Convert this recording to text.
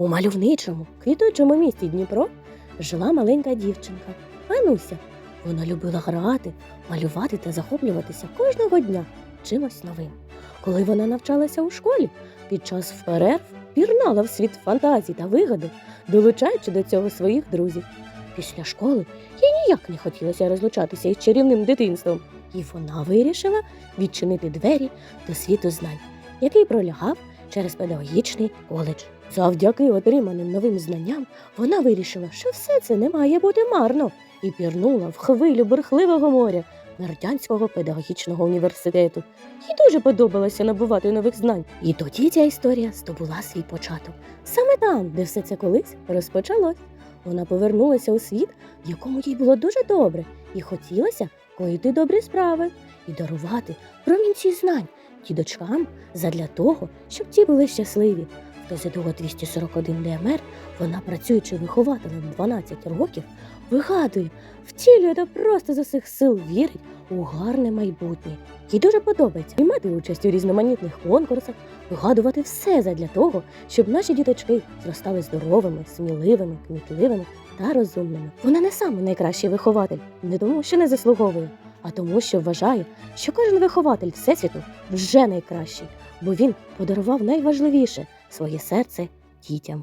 У мальовничому, квітучому місті Дніпро жила маленька дівчинка Ануся. Вона любила грати, малювати та захоплюватися кожного дня чимось новим. Коли вона навчалася у школі, під час перерв пірнала в світ фантазій та вигадок, долучаючи до цього своїх друзів. Після школи їй ніяк не хотілося розлучатися із чарівним дитинством, і вона вирішила відчинити двері до світу знань, який пролягав через педагогічний коледж. Завдяки отриманим новим знанням вона вирішила, що все це не має бути марно, і пірнула в хвилю бурхливого моря Мердянського педагогічного університету. Їй дуже подобалося набувати нових знань. І тоді ця історія здобула свій початок. Саме там, де все це колись розпочалось. Вона повернулася у світ, якому їй було дуже добре, і хотілося коїти добрі справи і дарувати промінці знань дідочкам задля того, щоб ті були щасливі. В ТЗДО 241 ДМР вона, працюючи вихователем 12 років, вигадує, втілює та просто з усіх сил вірить у гарне майбутнє. Їй дуже подобається приймати участь у різноманітних конкурсах, вигадувати все задля того, щоб наші діточки зростали здоровими, сміливими, кмітливими та розумними. Вона не саме найкращий вихователь, не тому, що не заслуговує, а тому, що вважає, що кожен вихователь Всесвіту вже найкращий, бо він подарував найважливіше своє серце дітям.